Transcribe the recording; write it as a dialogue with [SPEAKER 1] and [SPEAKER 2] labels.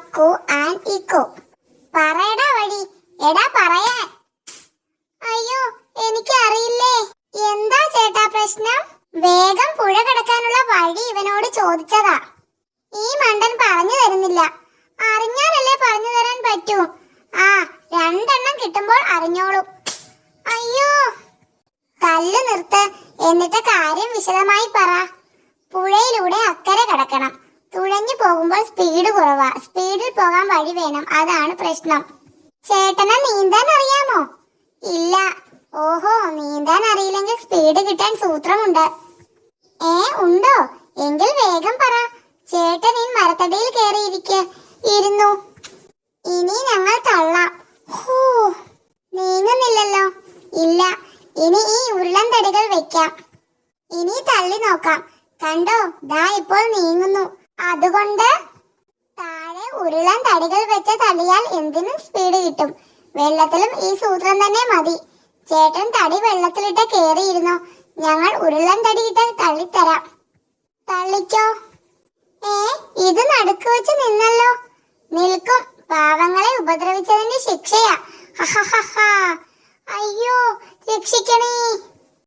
[SPEAKER 1] അക്കു and ഇക്കു. പറയടാ വഴി എടാ പറയാൻ. അയ്യോ എനിക്ക് അറിയില്ലേ എന്താ ചേട്ടാ പ്രശ്നം? വേഗം പുഴ കടക്കാനുള്ള വഴി ഇവനോട് ചോദിച്ചതാ. ഈ മണ്ടൻ പറഞ്ഞു തരുന്നില്ല. അറിഞ്ഞാലല്ലേ പറഞ്ഞു തരാൻ പറ്റൂ. ആ രണ്ടെണ്ണം കിട്ടുമ്പോൾ അറിഞ്ഞോളൂ. അയ്യോ. കല്ല് നിർത്ത്. എന്നിട്ട് കാര്യം വിശദമായി പറ. പുഴയിലൂടെ അക്കരെ കടക്കണം. പോകുമ്പോൾ സ്പീഡ് കുറവാ. സ്പീഡിൽ പോകാൻ വഴി വേണം. അതാണ് പ്രശ്നം. ചേട്ടനെ നീന്താൻ അറിയാമോ? ഇല്ല. ഓഹോ നീന്താൻ അറിയില്ലെങ്കിൽ സ്പീഡ് കിട്ടാൻ സൂത്രമുണ്ട്. ഏ ഉണ്ടോ? എങ്കിൽ വേഗം പറ. ചേട്ടൻ ഈ മരത്തടിയിൽ കയറിയിരിക്ക ഇരുന്നു. ഇനി ഞങ്ങൾ തള്ളാം. ഹൂ നീങ്ങുന്നില്ലല്ലോ. ഇല്ല. ഇനി ഈ ഉരുളൻ തടികൾ വെക്കാം. ഇനി തള്ളി നോക്കാം. കണ്ടോ? ദാ ഇപ്പോൾ നീങ്ങുന്നു. അതുകൊണ്ട് താഴെ ഉരുളൻ തടികൾ വെച്ച് തടിയാൽ എന്തിനും സ്പീഡ് കിട്ടും. വെള്ളത്തിലും ഈ സൂത്രം തന്നെ മതി. ചേട്ടൻ തടി വെള്ളത്തിലിട്ട് കേറിയിരുന്നു. ഞങ്ങൾ ഉരുളൻ തടിയിട്ട് തള്ളിത്തരാം. തള്ളിക്കോ? ഏ ഇത് നടുക്ക് വെച്ച് നിന്നല്ലോ. നിൽക്കും. പാവങ്ങളെ ഉപദ്രവിച്ചതിന്റെ ശിക്ഷയാ. അയ്യോ രക്ഷിക്കണേ.